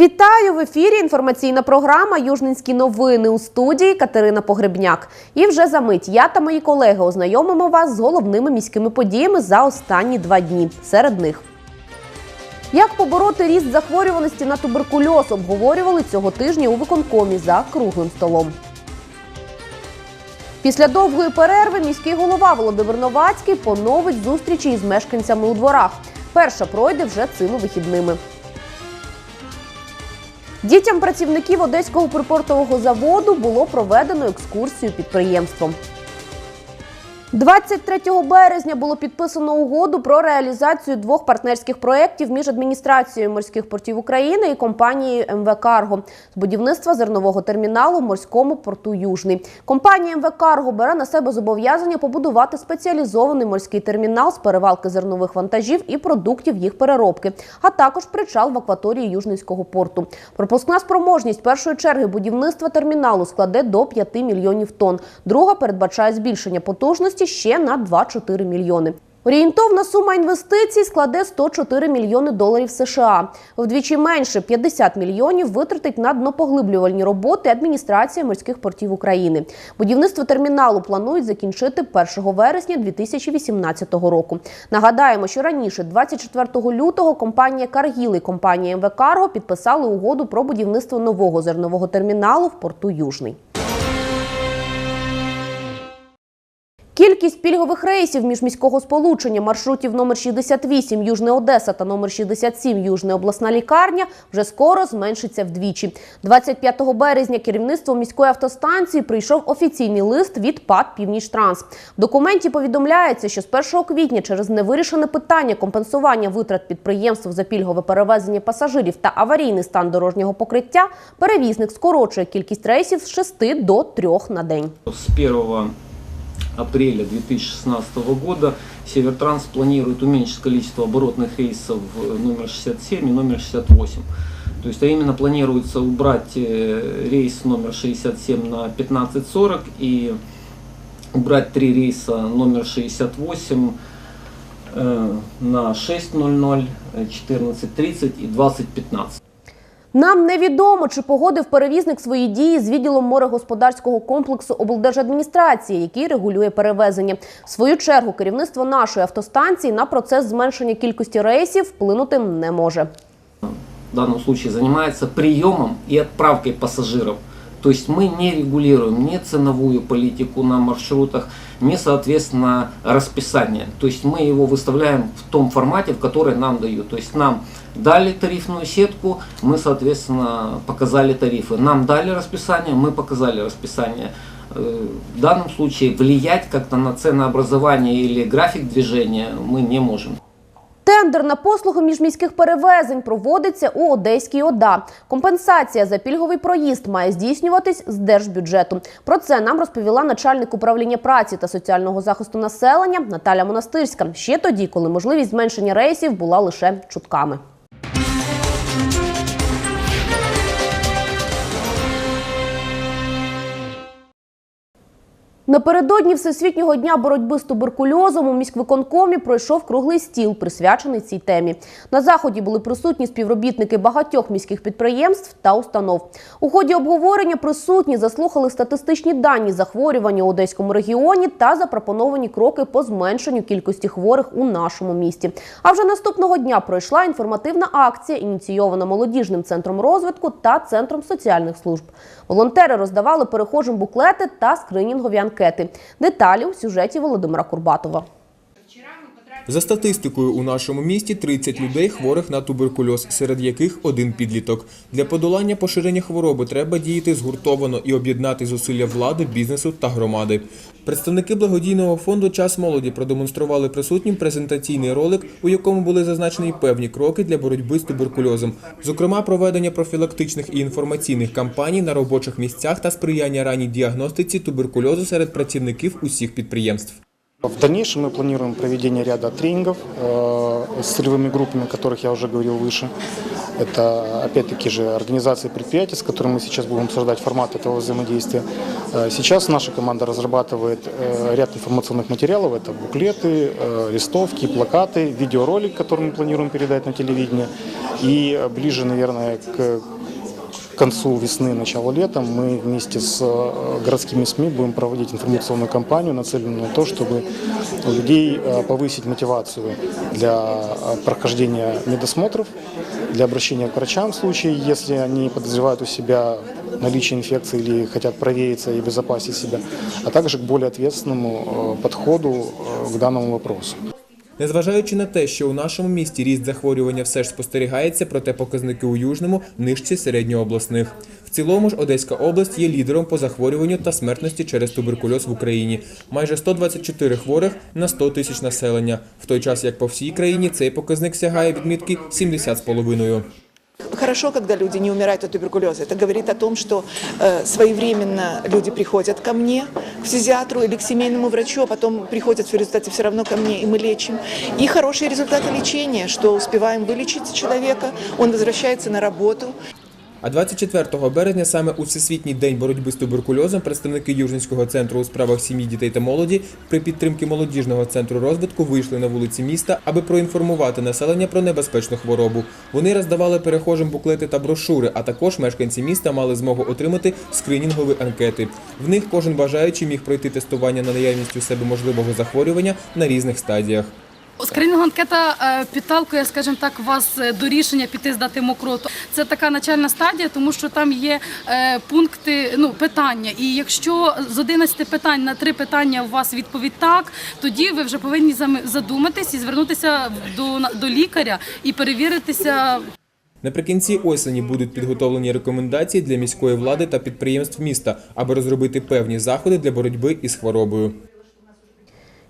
Вітаю в ефірі. Інформаційна програма Южненські новини у студії Катерина Погребняк. І вже за мить я та мої колеги ознайомимо вас з головними міськими подіями за останні два дні. Серед них. Як побороти ріст захворюваності на туберкульоз обговорювали цього тижня у виконкомі за круглим столом. Після довгої перерви міський голова Володимир Новацький поновить зустрічі із мешканцями у дворах. Перша пройде вже цими вихідними. Дітям працівників Одеського припортового заводу було проведено екскурсію підприємством. 23 березня було підписано угоду про реалізацію двох партнерських проєктів між адміністрацією морських портів України і компанією МВ Карго з будівництва зернового терміналу в морському порту Южний. Компанія МВ Карго бере на себе зобов'язання побудувати спеціалізований морський термінал з перевалки зернових вантажів і продуктів їх переробки, а також причал в акваторії Южницького порту. Пропускна спроможність першої черги будівництва терміналу складе до 5 мільйонів тонн. Друга передбачає збільшення потужності ще на 2-4 мільйони. Орієнтовна сума інвестицій складе 104 мільйони доларів США. Вдвічі менше 50 мільйонів витратить на днопоглиблювальні роботи адміністрація морських портів України. Будівництво терміналу планують закінчити 1 вересня 2018 року. Нагадаємо, що раніше, 24 лютого, компанія Каргіл і компанія МВ Карго підписали угоду про будівництво нового зернового терміналу в порту Южний. Кількість пільгових рейсів міжміського сполучення маршрутів номер 68 Южне Одеса та номер 67 Южне обласна лікарня вже скоро зменшиться вдвічі. 25 березня керівництво міської автостанції прийшов офіційний лист від ПАД «Північтранс». В документі повідомляється, що з 1 квітня через невирішене питання компенсування витрат підприємств за пільгове перевезення пасажирів та аварійний стан дорожнього покриття перевізник скорочує кількість рейсів з 6 до 3 на день. С 1 апреля 2016 года Севертранс планирует уменьшить количество оборотных рейсов э, номер 67 и номер 68. То есть, а именно планируется убрать э, рейс номер 67 на 15.40 и убрать три рейса номер 68 э, на 6.00, э, 14.30 и 20.15. Нам невідомо, чи погодив перевізник свої дії з відділом морегосподарського комплексу облдержадміністрації, який регулює перевезення. В свою чергу керівництво нашої автостанції на процес зменшення кількості рейсів вплинути не може. в даному випадку займається прийомом і відправкою пассажиров. То есть мы не регулируем ни ценовую политику на маршрутах, ни, соответственно, расписание. То есть мы его выставляем в том формате, в который нам дают. То есть нам дали тарифную сетку, мы, соответственно, показали тарифы. Нам дали расписание, мы показали расписание. Э, В данном случае влиять как-то на ценообразование или график движения мы не можем. Тендер на послуги міжміських перевезень проводиться у Одеській ОДА. Компенсація за пільговий проїзд має здійснюватись з держбюджету. Про це нам розповіла начальник управління праці та соціального захисту населення Наталя Монастирська. Ще тоді, коли можливість зменшення рейсів була лише чутками. Напередодні Всесвітнього дня боротьби з туберкульозом у міськвиконкомі пройшов круглий стіл, присвячений цій темі. На заході були присутні співробітники багатьох міських підприємств та установ. У ході обговорення присутні заслухали статистичні дані захворювання у одеському регіоні та запропоновані кроки по зменшенню кількості хворих у нашому місті. А вже наступного дня пройшла інформативна акція, ініційована молодіжним центром розвитку та центром соціальних служб. Волонтери роздавали перехожим буклети та скринінгові анкети. Деталі у сюжеті Володимира Курбатова. За статистикою, у нашому місті 30 людей хворих на туберкульоз, серед яких один підліток. Для подолання поширення хвороби треба діяти згуртовано і об'єднати зусилля влади, бізнесу та громади. Представники благодійного фонду Час молоді продемонстрували присутнім презентаційний ролик, у якому були зазначені певні кроки для боротьби з туберкульозом, зокрема проведення профілактичних і інформаційних кампаній на робочих місцях та сприяння ранній діагностиці туберкульозу серед працівників усіх підприємств. В дальнейшем мы планируем проведение ряда тренингов э, с целевыми группами, о которых я уже говорил выше. Это, опять-таки же, организации предприятий, с которыми мы сейчас будем обсуждать формат этого взаимодействия. Э, Сейчас наша команда разрабатывает э, ряд информационных материалов. Это буклеты, э, листовки, плакаты, видеоролик, который мы планируем передать на телевидение. И э, ближе, наверное, к к концу весны, началу лета мы вместе с э, городскими СМИ будем проводить информационную кампанию, нацеленную на то, чтобы у людей э, повысить мотивацию для э, прохождения медосмотров, для обращения к врачам в случае, если они подозревают у себя наличие инфекции или хотят провериться и обезопасить себя, а также к более ответственному э, подходу э, к данному вопросу. Незважаючи на те, що у нашому місті ріст захворювання все ж спостерігається, проте показники у Южному нижчі середньообласних. В цілому ж Одеська область є лідером по захворюванню та смертності через туберкульоз в Україні. Майже 124 хворих на 100 тисяч населення, в той час як по всій країні цей показник сягає відмітки 70,5. Хорошо, когда люди не умирают от туберкулеза. Это говорит о том, что э, своевременно люди приходят ко мне, к фтизиатру или к семейному врачу, а потом приходят в результате все равно ко мне, и мы лечим. И хорошие результаты лечения, что успеваем вылечить человека, он возвращается на работу, А 24 березня, саме у Всесвітній день боротьби з туберкульозом, представники Южницького центру у справах сім'ї, дітей та молоді при підтримці молодіжного центру розвитку вийшли на вулиці міста, аби проінформувати населення про небезпечну хворобу. Вони роздавали перехожим буклети та брошури, а також мешканці міста мали змогу отримати скринінгові анкети. В них кожен бажаючий міг пройти тестування на наявність у себе можливого захворювання на різних стадіях. Скринінгова анкета е, підталкує, скажімо так, вас е, до рішення піти здати мокроту. Це така начальна стадія, тому що там є е, пункти, ну питання. І якщо з 11 питань на 3 питання у вас відповідь так, тоді ви вже повинні задуматись і звернутися до, до лікаря і перевіритися Наприкінці осені будуть підготовлені рекомендації для міської влади та підприємств міста, аби розробити певні заходи для боротьби із хворобою.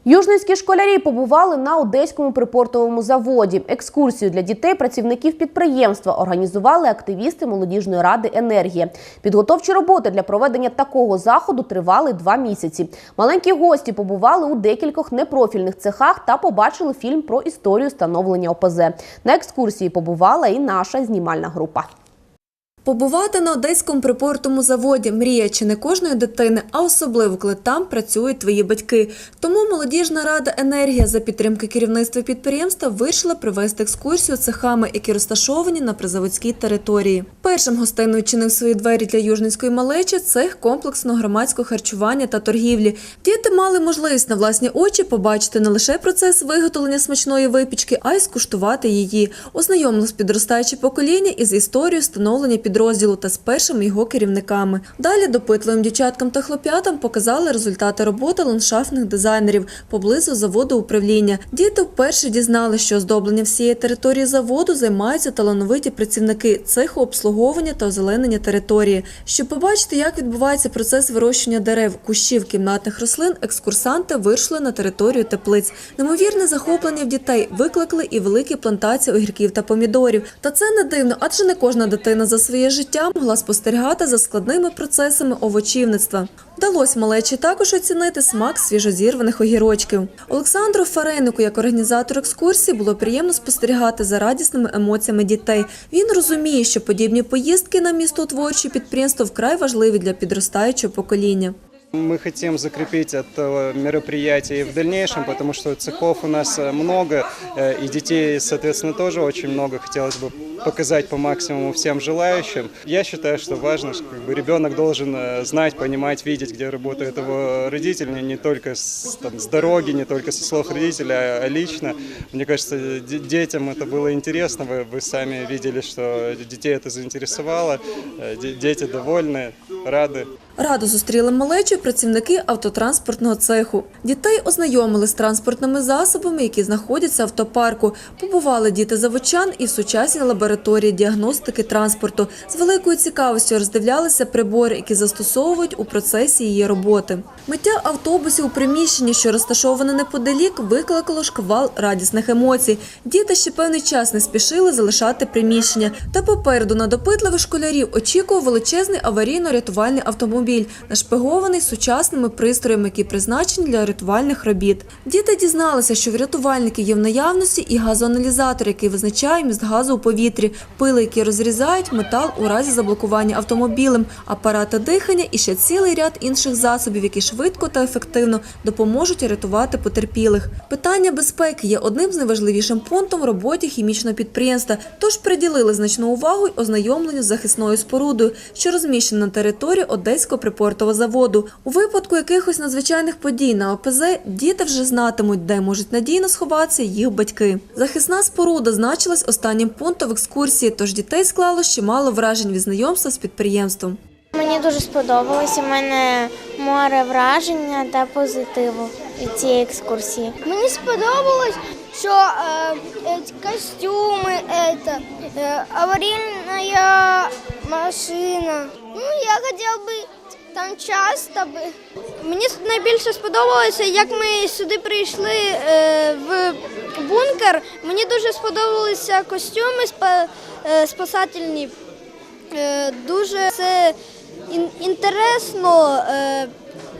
Южницькі школярі побували на одеському припортовому заводі. Екскурсію для дітей працівників підприємства організували активісти молодіжної ради Енергія. Підготовчі роботи для проведення такого заходу тривали два місяці. Маленькі гості побували у декількох непрофільних цехах та побачили фільм про історію становлення ОПЗ. На екскурсії побувала і наша знімальна група. Побувати на одеському припортовому заводі мрія чи не кожної дитини, а особливо коли там працюють твої батьки. Тому молодіжна рада енергія за підтримки керівництва підприємства вирішила провести екскурсію цехами, які розташовані на призаводській території. Першим гостиною чинив свої двері для южницької малечі цех комплексного громадського харчування та торгівлі. Діти мали можливість на власні очі побачити не лише процес виготовлення смачної випічки, а й скуштувати її. Ознайомилось підростаюче покоління із історією становлення підрозділу та з першими його керівниками. Далі допитливим дівчаткам та хлоп'ятам показали результати роботи ландшафтних дизайнерів поблизу заводу управління. Діти вперше дізнали, що оздобленням всієї території заводу займаються талановиті працівники цеху обслуговування та озеленення території. Щоб побачити, як відбувається процес вирощування дерев, кущів, кімнатних рослин, екскурсанти вийшли на територію теплиць. Немовірне захоплення в дітей викликали і великі плантації огірків та помідорів. Та це не дивно, адже не кожна дитина за своє життя могла спостерігати за складними процесами овочівництва. Вдалося малечі також оцінити смак свіжозірваних огірочків. Олександру Фарейнику, як організатор екскурсії, було приємно спостерігати за радісними емоціями дітей. Він розуміє, що подібні поїздки на містотворчі підприємства вкрай важливі для підростаючого покоління. Мы хотим закрепить это мероприятие и в дальнейшем, потому что цехов у нас э, много, э, и детей, соответственно, тоже очень много. Хотелось бы показать по максимуму всем желающим. Я считаю, что важно, что как бы, ребенок должен э, знать, понимать, видеть, где работает его родитель, не- не только с, там, с дороги, не только со слов родителя, а- а лично. Мне кажется, де- детям это было интересно. Вы, вы сами видели, что детей это заинтересовало. Э, де- Дети довольны, рады. Радо зустріли малечу працівники автотранспортного цеху. Дітей ознайомили з транспортними засобами, які знаходяться в автопарку. Побували діти заводчан і в сучасній лабораторії діагностики транспорту. З великою цікавістю роздивлялися прибори, які застосовують у процесі її роботи. Миття автобусів у приміщенні, що розташоване неподалік, викликало шквал радісних емоцій. Діти ще певний час не спішили залишати приміщення. Та попереду на допитливих школярів очікував величезний аварійно-рятувальний автомобіль, автомобіль, нашпигований сучасними пристроями, які призначені для рятувальних робіт. Діти дізналися, що в рятувальників є в наявності і газоаналізатор, який визначає міст газу у повітрі, пили, які розрізають метал у разі заблокування автомобілем, апарати дихання і ще цілий ряд інших засобів, які швидко та ефективно допоможуть рятувати потерпілих. Питання безпеки є одним з найважливішим пунктом в роботі хімічного підприємства, тож приділили значну увагу й ознайомленню з захисною спорудою, що розміщена на території Одеського припортового заводу. У випадку якихось надзвичайних подій на ОПЗ діти вже знатимуть, де можуть надійно сховатися їх батьки. Захисна споруда значилась останнім пунктом в екскурсії, тож дітей склало чимало вражень від знайомства з підприємством. Мені дуже сподобалось. У мене море враження та позитиву від цієї екскурсії. Мені сподобалось, що е, костюми, это, е, аварійна машина. Ну, я хотів би там часто. Мені найбільше сподобалося, як ми сюди прийшли е, в бункер. Мені дуже сподобалися костюми е, спасательні. Е, Дуже це ін- інтересно,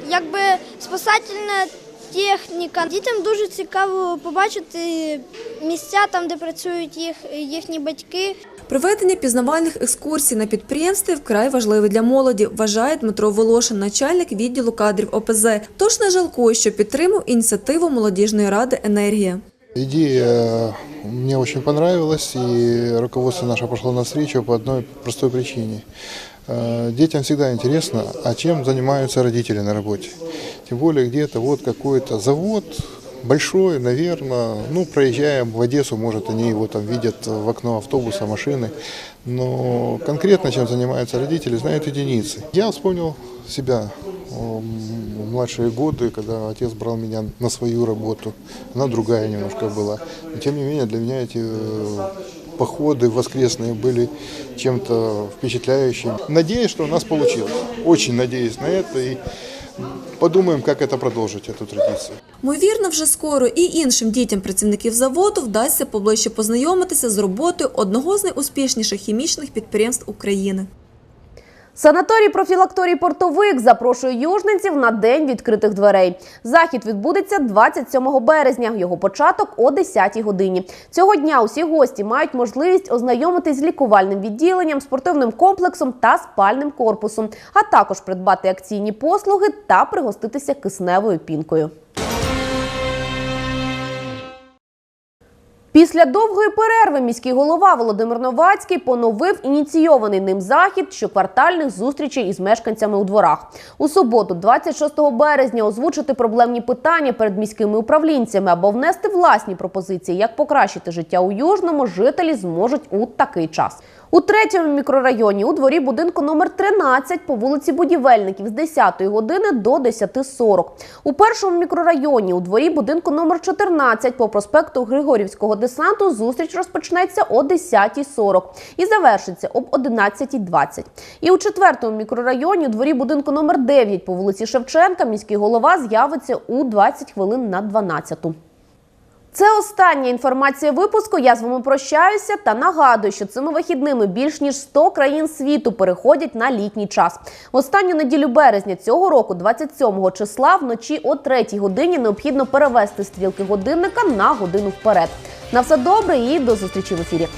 якби спасательна техніка. Дітям дуже цікаво побачити місця там, де працюють їх, їхні батьки. Проведення пізнавальних екскурсій на підприємстві вкрай важливе для молоді, вважає Дмитро Волошин, начальник відділу кадрів ОПЗ. Тож не жалкує, що підтримав ініціативу молодіжної ради Енергія. Идея э, мне очень понравилась, и руководство наше пошло навстречу по одной простой причине. Э, Детям всегда интересно, а чем занимаются родители на работе. Тем более где-то вот какой-то завод, большой, наверное, ну, проезжаем в Одессу, может, они его там видят в окно автобуса, машины, но конкретно чем занимаются родители, знают единицы. Я вспомнил себя м, в младшие годы, когда отец брал меня на свою работу. Она другая немножко была. Но тем не менее, для меня эти э, походы воскресные были чем-то впечатляющим. Надеюсь, что у нас получилось. Очень надеюсь на это и подумаем, как это продовжити цю традицію. Ймовірно, вже скоро і іншим дітям працівників заводу вдасться поближче познайомитися з роботою одного з найуспішніших хімічних підприємств України. Санаторій профілакторій Портовик запрошує южненців на день відкритих дверей. Захід відбудеться 27 березня. Його початок о 10 годині. Цього дня усі гості мають можливість ознайомитись з лікувальним відділенням, спортивним комплексом та спальним корпусом, а також придбати акційні послуги та пригоститися кисневою пінкою. Після довгої перерви міський голова Володимир Новацький поновив ініційований ним захід щоквартальних зустрічей із мешканцями у дворах. У суботу, 26 березня, озвучити проблемні питання перед міськими управлінцями або внести власні пропозиції, як покращити життя у Южному, жителі зможуть у такий час. У третьому мікрорайоні у дворі будинку номер 13 по вулиці Будівельників з 10 години до 10.40. У першому мікрорайоні у дворі будинку номер 14 по проспекту Григорівського десанту зустріч розпочнеться о 10.40 і завершиться об 11.20. І у четвертому мікрорайоні у дворі будинку номер 9 по вулиці Шевченка міський голова з'явиться у 20 хвилин на 12. Це остання інформація випуску. Я з вами прощаюся та нагадую, що цими вихідними більш ніж 100 країн світу переходять на літній час. В останню неділю березня цього року, 27 числа, вночі о 3 годині необхідно перевести стрілки годинника на годину вперед. На все добре і до зустрічі в ефірі.